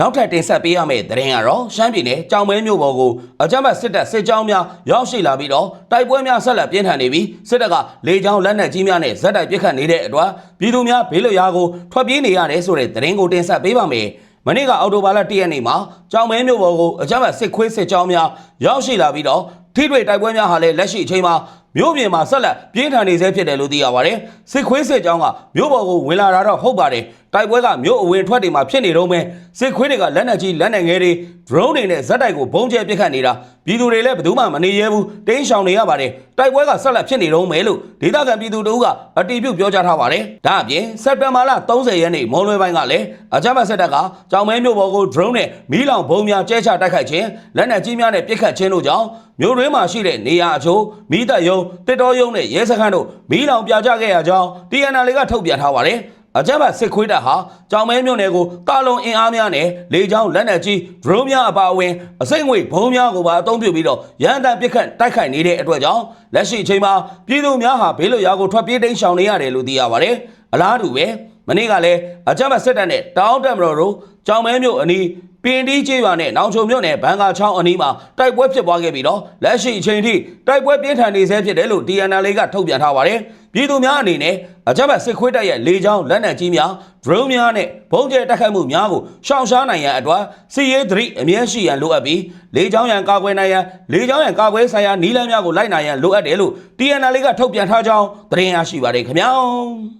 နောက်ထပ်တင်ဆက်ပေးရမယ့်သတင်းကတော့ရှမ်းပြည်နယ်ကြောင်မဲမြို့ပေါ်ကိုအကြမ်းဖက်စစ်တပ်စစ်ကြောင်းများရောက်ရှိလာပြီးတော့တိုက်ပွဲများဆက်လက်ပြင်းထန်နေပြီးစစ်တပ်ကလေကြောင်းလက်နက်ကြီးများနဲ့ဇက်တိုက်ပစ်ခတ်နေတဲ့အတွက်ပြည်သူများဘေးလွတ်ရာကိုထွက်ပြေးနေရတယ်ဆိုတဲ့သတင်းကိုတင်ဆက်ပေးပါမယ်။မနေ့ကအော်တိုဘာလ၁ရက်နေ့မှာကြောင်မဲမြို့ပေါ်ကိုအကြမ်းဖက်စစ်ခွေးစစ်ကြောင်းများရောက်ရှိလာပြီးတော့ထိတွေ့တိုက်ပွဲများဟာလည်းလက်ရှိအချိန်မှာမြို့ပြင်မှာဆက်လက်ပြင်းထန်နေဆဲဖြစ်တယ်လို့သိရပါတယ်။စစ်ခွေးစစ်ကြောင်းကမြို့ပေါ်ကိုဝင်လာတာတော့ဟုတ်ပါတယ်။ တိုက်ပွဲကမြို့အဝင်ထွက်တွေမှာဖြစ်နေတော့မယ်။စစ်ခွေးတွေကလက်နက်ကြီးလက်နက်ငယ်တွေ drone တွေနဲ့ဇက်တိုက်ကိုဘုံကျဲပစ်ခတ်နေတာပြည်သူတွေလည်းဘယ်သူမှမနေရဲဘူး။တင်းရှောင်နေရပါတယ်။တိုက်ပွဲကဆက်လက်ဖြစ်နေတော့မယ်လို့ဒေသခံပြည်သူတို့ကအတီးပြုတ်ပြောကြားထားပါတယ်။ဒါအပြင်စက်တင်ဘာလ30ရက်နေ့မွန်လွဲပိုင်းကလည်းအကြမ်းဖက်စစ်တပ်ကကြောင်မဲမြို့ပေါ်ကို drone နဲ့မီးလောင်ဘုံများကျဲချတိုက်ခိုက်ခြင်းလက်နက်ကြီးများနဲ့ပစ်ခတ်ခြင်းတို့ကြောင့်မြို့ရင်းမှာရှိတဲ့နေရာအချို့မိသက်ယုံတစ်တော်ယုံနဲ့ရဲစခန်းတို့မီးလောင်ပြကြခဲ့ရကြောင်း TNL ကထုတ်ပြန်ထားပါတယ်။ အကြမ်းဖက်စစ်ခွေးတပ်ဟာကြောင်မဲမြို့နယ်ကိုတာလုံအင်အားများနဲ့လေကြောင်းလက်နက်ကြီး drone များအပါအဝင်အစိမ့်ငွေဘုံများကိုပါအသုံးပြုပြီးတော့ရန်တမ်းပစ်ခတ်တိုက်ခိုက်နေတဲ့အတွက်ကြောင့်လက်ရှိအချိန်မှာပြည်သူများဟာဘေးလွတ်ရာကိုထွက်ပြေးတိမ်းရှောင်နေရတယ်လို့သိရပါတယ်။အလားတူပဲ မနေ့ကလည်းအကြမ်းဖက်စစ်တပ်နဲ့တောင်းတက်မတော်တို့ကြောင်မဲမြို့အနီးပင်တီးကျေးရွာနဲ့နောင်ချုံမြို့နယ်ဘန်ကာချောင်းအနီးမှာတိုက်ပွဲဖြစ်ပွားခဲ့ပြီးတော့လက်ရှိအချိန်ထိတိုက်ပွဲပြင်းထန်နေဆဲဖြစ်တယ်လို့ TNL ကထုတ်ပြန်ထားပါတယ်။ပြည်သူများအနေနဲ့အကြမ်းဖက်စစ်ခွေးတပ်ရဲ့လေကြောင်းလက်နက်ကြီးများ drone များနဲ့ဘုံကျဲတိုက်ခိုက်မှုများကိုရှောင်ရှားနိုင်ရန်အတွက်စီရေးသတိအမြဲရှိရန်လိုအပ်ပြီးလေကြောင်းရန်ကာကွယ်နိုင်ရန်လေကြောင်းရန်ကာကွယ်ဆိုင်ရာနည်းလမ်းများကိုလိုက်နိုင်ရန်လိုအပ်တယ်လို့ TNL ကထုတ်ပြန်ထားကြောင်းသတင်းရရှိပါတယ်ခင်ဗျာ။